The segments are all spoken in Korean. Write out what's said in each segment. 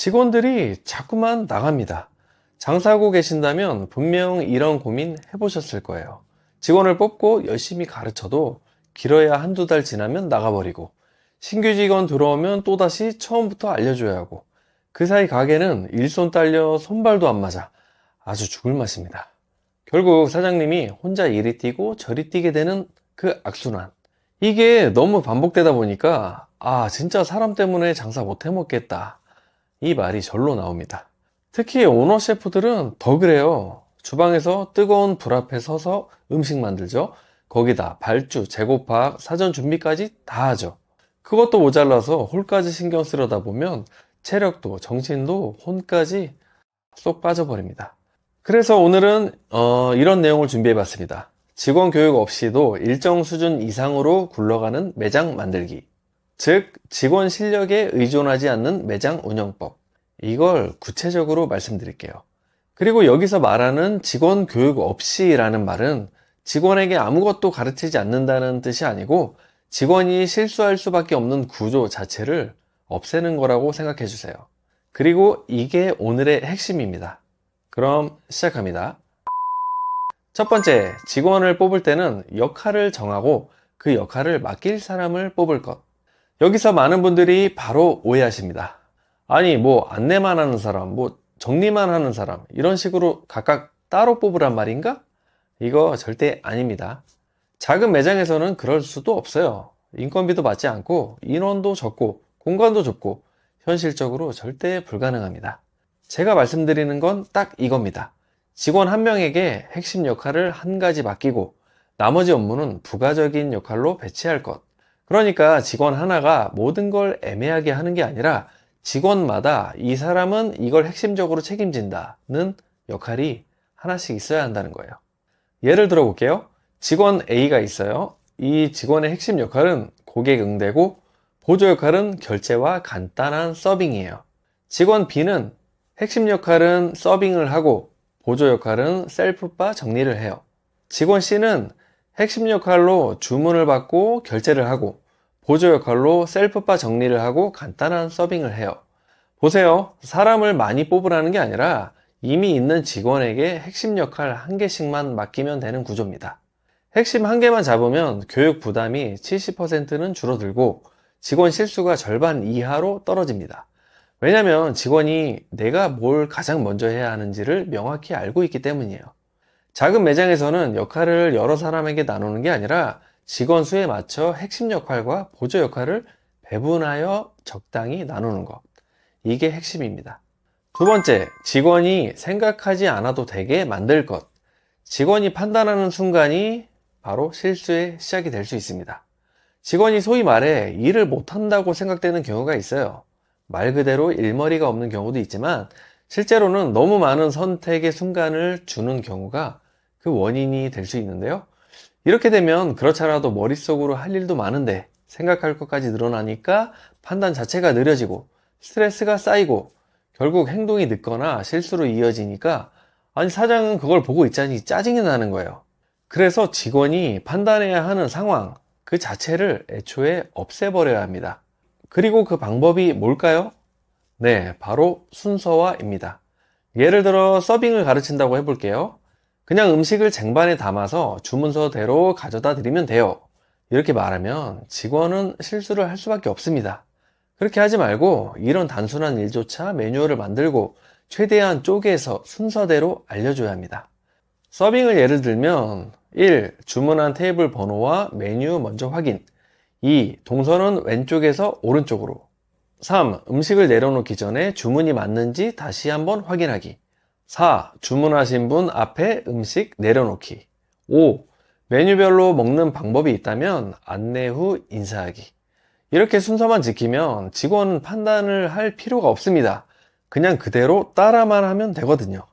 직원들이 자꾸만 나갑니다. 장사하고 계신다면 분명 이런 고민 해보셨을 거예요. 직원을 뽑고 열심히 가르쳐도 길어야 한두 달 지나면 나가버리고 신규 직원 들어오면 또다시 처음부터 알려줘야 하고 그 사이 가게는 일손 딸려 손발도 안 맞아 아주 죽을 맛입니다. 결국 사장님이 혼자 이리 뛰고 저리 뛰게 되는 그 악순환. 이게 너무 반복되다 보니까 아 진짜 사람 때문에 장사 못 해먹겠다 이 말이 절로 나옵니다. 특히 오너 셰프들은 더 그래요. 주방에서 뜨거운 불 앞에 서서 음식 만들죠. 거기다 발주, 재고파악, 사전 준비까지 다 하죠. 그것도 모자라서 홀까지 신경 쓰려다 보면 체력도 정신도 혼까지 쏙 빠져버립니다. 그래서 오늘은 어, 이런 내용을 준비해 봤습니다. 직원 교육 없이도 일정 수준 이상으로 굴러가는 매장 만들기. 즉, 직원 실력에 의존하지 않는 매장 운영법. 이걸 구체적으로 말씀드릴게요. 그리고 여기서 말하는 직원 교육 없이라는 말은 직원에게 아무것도 가르치지 않는다는 뜻이 아니고 직원이 실수할 수밖에 없는 구조 자체를 없애는 거라고 생각해 주세요. 그리고 이게 오늘의 핵심입니다. 그럼 시작합니다. 첫 번째, 직원을 뽑을 때는 역할을 정하고 그 역할을 맡길 사람을 뽑을 것. 여기서 많은 분들이 바로 오해하십니다. 아니, 뭐 안내만 하는 사람, 뭐 정리만 하는 사람, 이런 식으로 각각 따로 뽑으란 말인가? 이거 절대 아닙니다. 작은 매장에서는 그럴 수도 없어요. 인건비도 받지 않고 인원도 적고 공간도 좁고 현실적으로 절대 불가능합니다. 제가 말씀드리는 건 딱 이겁니다. 직원 한 명에게 핵심 역할을 한 가지 맡기고 나머지 업무는 부가적인 역할로 배치할 것. 그러니까 직원 하나가 모든 걸 애매하게 하는 게 아니라 직원마다 이 사람은 이걸 핵심적으로 책임진다는 역할이 하나씩 있어야 한다는 거예요. 예를 들어 볼게요. 직원 A가 있어요. 이 직원의 핵심 역할은 고객 응대고 보조 역할은 결제와 간단한 서빙이에요. 직원 B는 핵심 역할은 서빙을 하고 보조 역할은 셀프바 정리를 해요. 직원 C는 핵심 역할로 주문을 받고 결제를 하고 보조 역할로 셀프바 정리를 하고 간단한 서빙을 해요. 보세요. 사람을 많이 뽑으라는 게 아니라 이미 있는 직원에게 핵심 역할 한 개씩만 맡기면 되는 구조입니다. 핵심 한 개만 잡으면 교육 부담이 70%는 줄어들고 직원 실수가 절반 이하로 떨어집니다. 왜냐하면 직원이 내가 뭘 가장 먼저 해야 하는지를 명확히 알고 있기 때문이에요. 작은 매장에서는 역할을 여러 사람에게 나누는 게 아니라 직원 수에 맞춰 핵심 역할과 보조 역할을 배분하여 적당히 나누는 것. 이게 핵심입니다. 두 번째, 직원이 생각하지 않아도 되게 만들 것. 직원이 판단하는 순간이 바로 실수의 시작이 될 수 있습니다. 직원이 소위 말해 일을 못한다고 생각되는 경우가 있어요. 말 그대로 일머리가 없는 경우도 있지만 실제로는 너무 많은 선택의 순간을 주는 경우가 그 원인이 될 수 있는데요. 이렇게 되면 그렇잖아도 머릿속으로 할 일도 많은데 생각할 것까지 늘어나니까 판단 자체가 느려지고 스트레스가 쌓이고 결국 행동이 늦거나 실수로 이어지니까 아니 사장은 그걸 보고 있자니 짜증이 나는 거예요. 그래서 직원이 판단해야 하는 상황 그 자체를 애초에 없애버려야 합니다. 그리고 그 방법이 뭘까요? 네, 바로 순서화입니다. 예를 들어 서빙을 가르친다고 해볼게요. 그냥 음식을 쟁반에 담아서 주문서대로 가져다 드리면 돼요. 이렇게 말하면 직원은 실수를 할 수밖에 없습니다. 그렇게 하지 말고 이런 단순한 일조차 매뉴얼을 만들고 최대한 쪼개서 순서대로 알려줘야 합니다. 서빙을 예를 들면 1. 주문한 테이블 번호와 메뉴 먼저 확인 2. 동선은 왼쪽에서 오른쪽으로 3. 음식을 내려놓기 전에 주문이 맞는지 다시 한번 확인하기 4. 주문하신 분 앞에 음식 내려놓기 5. 메뉴별로 먹는 방법이 있다면 안내 후 인사하기 이렇게 순서만 지키면 직원 판단을 할 필요가 없습니다. 그냥 그대로 따라만 하면 되거든요.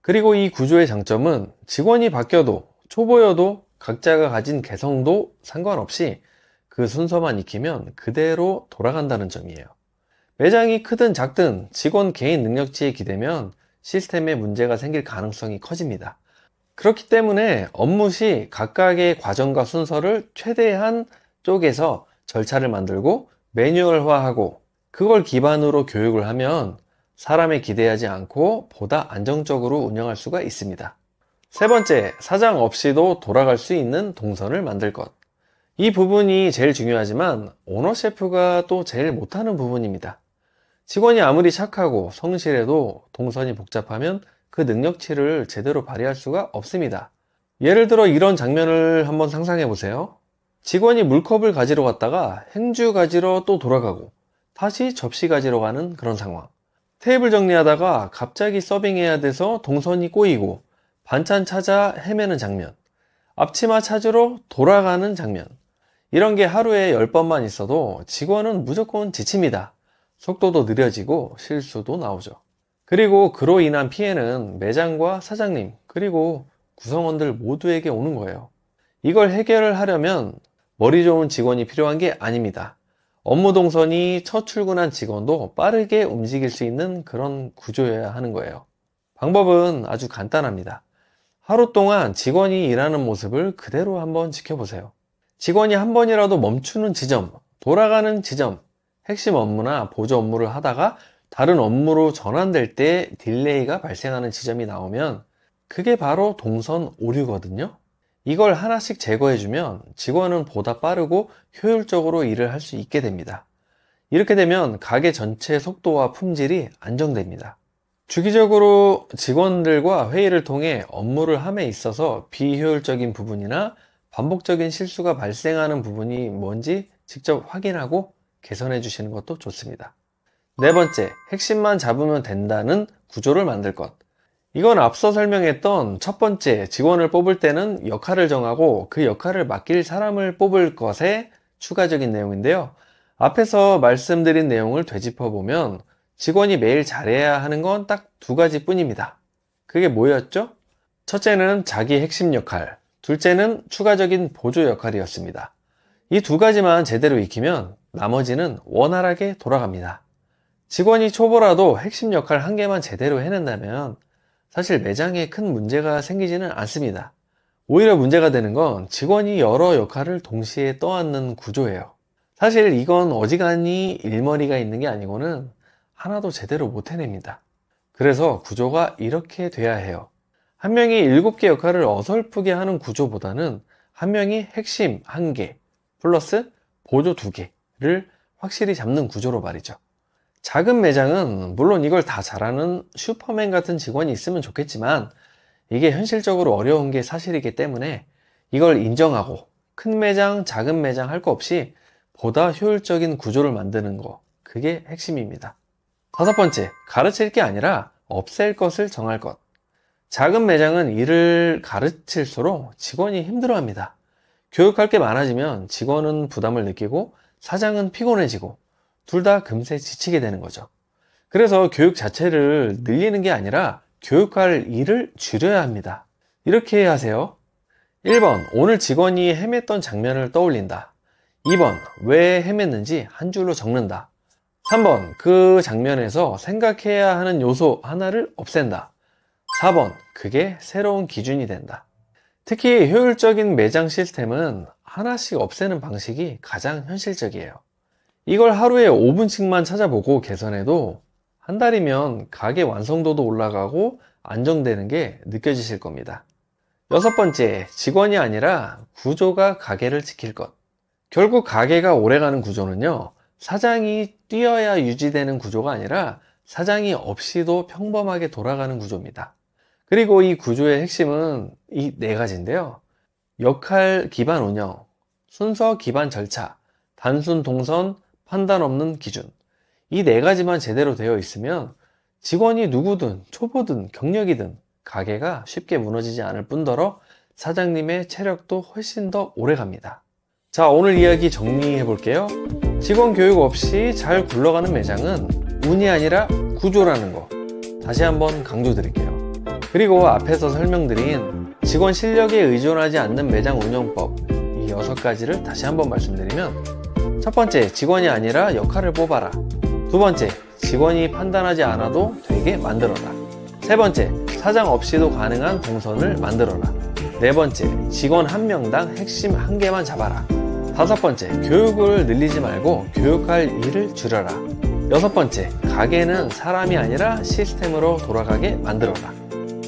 그리고 이 구조의 장점은 직원이 바뀌어도 초보여도 각자가 가진 개성도 상관없이 그 순서만 익히면 그대로 돌아간다는 점이에요. 매장이 크든 작든 직원 개인 능력치에 기대면 시스템에 문제가 생길 가능성이 커집니다. 그렇기 때문에 업무 시 각각의 과정과 순서를 최대한 쪼개서 절차를 만들고 매뉴얼화하고 그걸 기반으로 교육을 하면 사람에 기대하지 않고 보다 안정적으로 운영할 수가 있습니다. 세 번째, 사장 없이도 돌아갈 수 있는 동선을 만들 것. 이 부분이 제일 중요하지만 오너 셰프가 또 제일 못하는 부분입니다. 직원이 아무리 착하고 성실해도 동선이 복잡하면 그 능력치를 제대로 발휘할 수가 없습니다. 예를 들어 이런 장면을 한번 상상해 보세요. 직원이 물컵을 가지러 갔다가 행주 가지러 또 돌아가고 다시 접시 가지러 가는 그런 상황. 테이블 정리하다가 갑자기 서빙해야 돼서 동선이 꼬이고 반찬 찾아 헤매는 장면. 앞치마 찾으러 돌아가는 장면. 이런 게 하루에 10번만 있어도 직원은 무조건 지칩니다. 속도도 느려지고 실수도 나오죠. 그리고 그로 인한 피해는 매장과 사장님, 그리고 구성원들 모두에게 오는 거예요. 이걸 해결을 하려면 머리 좋은 직원이 필요한 게 아닙니다. 업무 동선이 첫 출근한 직원도 빠르게 움직일 수 있는 그런 구조여야 하는 거예요. 방법은 아주 간단합니다. 하루 동안 직원이 일하는 모습을 그대로 한번 지켜보세요. 직원이 한 번이라도 멈추는 지점, 돌아가는 지점, 핵심 업무나 보조 업무를 하다가 다른 업무로 전환될 때 딜레이가 발생하는 지점이 나오면 그게 바로 동선 오류거든요. 이걸 하나씩 제거해주면 직원은 보다 빠르고 효율적으로 일을 할 수 있게 됩니다. 이렇게 되면 가게 전체 속도와 품질이 안정됩니다. 주기적으로 직원들과 회의를 통해 업무를 함에 있어서 비효율적인 부분이나 반복적인 실수가 발생하는 부분이 뭔지 직접 확인하고 개선해 주시는 것도 좋습니다. 네 번째, 핵심만 잡으면 된다는 구조를 만들 것. 이건 앞서 설명했던 첫 번째, 직원을 뽑을 때는 역할을 정하고 그 역할을 맡길 사람을 뽑을 것에 추가적인 내용인데요. 앞에서 말씀드린 내용을 되짚어 보면 직원이 매일 잘해야 하는 건 딱 두 가지 뿐입니다. 그게 뭐였죠? 첫째는 자기 핵심 역할, 둘째는 추가적인 보조 역할이었습니다. 이 두 가지만 제대로 익히면 나머지는 원활하게 돌아갑니다. 직원이 초보라도 핵심 역할 한 개만 제대로 해낸다면 사실 매장에 큰 문제가 생기지는 않습니다. 오히려 문제가 되는 건 직원이 여러 역할을 동시에 떠안는 구조예요. 사실 이건 어지간히 일머리가 있는 게 아니고는 하나도 제대로 못 해냅니다. 그래서 구조가 이렇게 돼야 해요. 한 명이 일곱 개 역할을 어설프게 하는 구조보다는 한 명이 핵심 한 개, 플러스 보조 두 개 를 확실히 잡는 구조로 말이죠. 작은 매장은 물론 이걸 다 잘하는 슈퍼맨 같은 직원이 있으면 좋겠지만 이게 현실적으로 어려운 게 사실이기 때문에 이걸 인정하고 큰 매장, 작은 매장 할 거 없이 보다 효율적인 구조를 만드는 거. 그게 핵심입니다. 다섯 번째, 가르칠 게 아니라 없앨 것을 정할 것. 작은 매장은 일을 가르칠수록 직원이 힘들어 합니다. 교육할 게 많아지면 직원은 부담을 느끼고 사장은 피곤해지고 둘 다 금세 지치게 되는 거죠. 그래서 교육 자체를 늘리는 게 아니라 교육할 일을 줄여야 합니다. 이렇게 하세요. 1번, 오늘 직원이 헤맸던 장면을 떠올린다. 2번, 왜 헤맸는지 한 줄로 적는다. 3번, 그 장면에서 생각해야 하는 요소 하나를 없앤다. 4번, 그게 새로운 기준이 된다. 특히 효율적인 매장 시스템은 하나씩 없애는 방식이 가장 현실적이에요. 이걸 하루에 5분씩만 찾아보고 개선해도 한 달이면 가게 완성도도 올라가고 안정되는 게 느껴지실 겁니다. 여섯 번째, 직원이 아니라 구조가 가게를 지킬 것. 결국 가게가 오래가는 구조는요, 사장이 뛰어야 유지되는 구조가 아니라 사장이 없이도 평범하게 돌아가는 구조입니다. 그리고 이 구조의 핵심은 이 네 가지인데요. 역할 기반 운영, 순서 기반 절차, 단순 동선, 판단 없는 기준. 이 네 가지만 제대로 되어 있으면 직원이 누구든 초보든 경력이든 가게가 쉽게 무너지지 않을 뿐더러 사장님의 체력도 훨씬 더 오래 갑니다. 자, 오늘 이야기 정리해 볼게요. 직원 교육 없이 잘 굴러가는 매장은 운이 아니라 구조라는 거. 다시 한번 강조 드릴게요. 그리고 앞에서 설명드린 직원 실력에 의존하지 않는 매장 운영법 이 여섯 가지를 다시 한번 말씀드리면 첫 번째, 직원이 아니라 역할을 뽑아라. 두 번째, 직원이 판단하지 않아도 되게 만들어라. 세 번째, 사장 없이도 가능한 동선을 만들어라. 네 번째, 직원 한 명당 핵심 한 개만 잡아라. 다섯 번째, 교육을 늘리지 말고 교육할 일을 줄여라. 여섯 번째, 가게는 사람이 아니라 시스템으로 돌아가게 만들어라.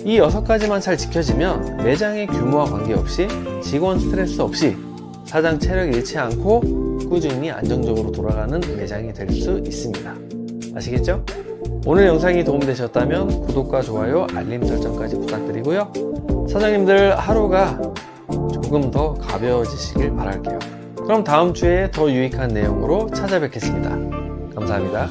이 여섯 가지만 잘 지켜지면 매장의 규모와 관계없이 직원 스트레스 없이 사장 체력 잃지 않고 꾸준히 안정적으로 돌아가는 매장이 될 수 있습니다. 아시겠죠? 오늘 영상이 도움되셨다면 구독과 좋아요, 알림 설정까지 부탁드리고요. 사장님들 하루가 조금 더 가벼워지시길 바랄게요. 그럼 다음 주에 더 유익한 내용으로 찾아뵙겠습니다. 감사합니다.